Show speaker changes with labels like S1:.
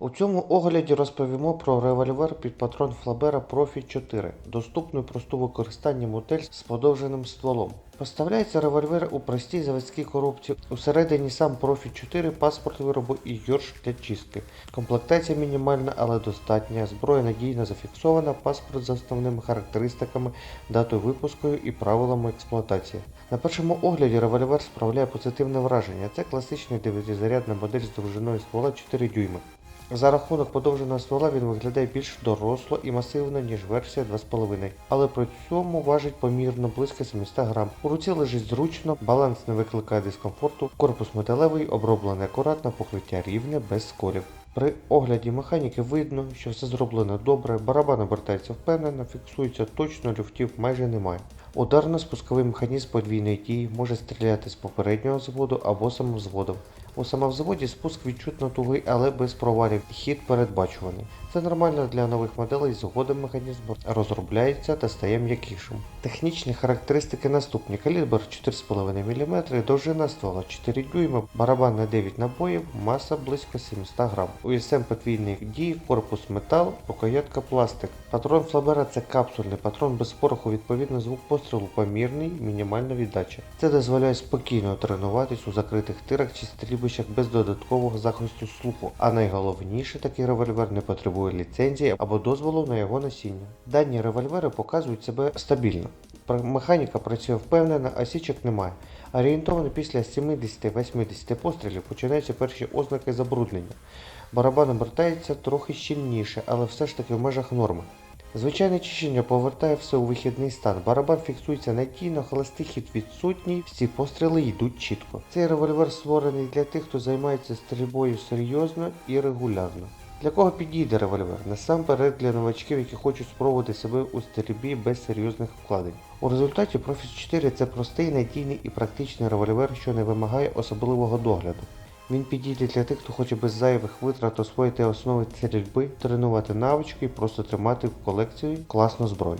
S1: У цьому огляді розповімо про револьвер під патрон Флабера Profi 4, доступну і просту в використанні модель з подовженим стволом. Поставляється револьвер у простій заводській коробці. Усередині сам Profi 4, паспорт виробу і йорш для чистки. Комплектація мінімальна, але достатня. Зброя надійно зафіксована, паспорт з основними характеристиками, датою випуску і правилами експлуатації. На першому огляді револьвер справляє позитивне враження. Це класичний 9-зарядна модель з довжиною ствола 4 дюйми. За рахунок подовженого ствола він виглядає більш доросло і масивно, ніж версія 2,5, але при цьому важить помірно близько 700 грам. У руці лежить зручно, баланс не викликає дискомфорту, корпус металевий, оброблений акуратно, покриття рівне, без сколів. При огляді механіки видно, що все зроблено добре, барабан обертається впевнено, фіксується точно, люфтів майже немає. Ударно-спусковий механізм подвійної дії може стріляти з попереднього зводу або самовзводом. У самовзводі спуск відчутно тугий, але без провалів, хід передбачуваний. Це нормально для нових моделей, згодом механізм розробляється та стає м'якішим. Технічні характеристики наступні: калібр 4,5 мм, довжина ствола 4 дюйма, барабан на 9 набоїв, маса близько 700 грам. USM подвійної дії, корпус метал, рукоятка пластик. Патрон Флабера це капсульний патрон без пороху, відповідно звук пострілу помірний, мінімальна віддача. Це дозволяє спокійно тренуватись у закритих тирах чи стрільбищах без додаткового захисту слуху, а найголовніше такий револьвер не потребує ліцензії або дозволу на його носіння. Дані револьвери показують себе стабільно. Механіка працює впевнено, а січок немає. Орієнтовно після 70-80 пострілів починаються перші ознаки забруднення. Барабан обертається трохи щільніше, але все ж таки в межах норми. Звичайне чищення повертає все у вихідний стан. Барабан фіксується надійно, холостий хід відсутній, всі постріли йдуть чітко. Цей револьвер створений для тих, хто займається стрільбою серйозно і регулярно. Для кого підійде револьвер? Насамперед для новачків, які хочуть спробувати себе у стрільбі без серйозних вкладень. У результаті Profit 4 це простий, надійний і практичний револьвер, що не вимагає особливого догляду. Він підійде для тих, хто хоче без зайвих витрат освоїти основи стрільби, тренувати навички і просто тримати в колекції класну зброю.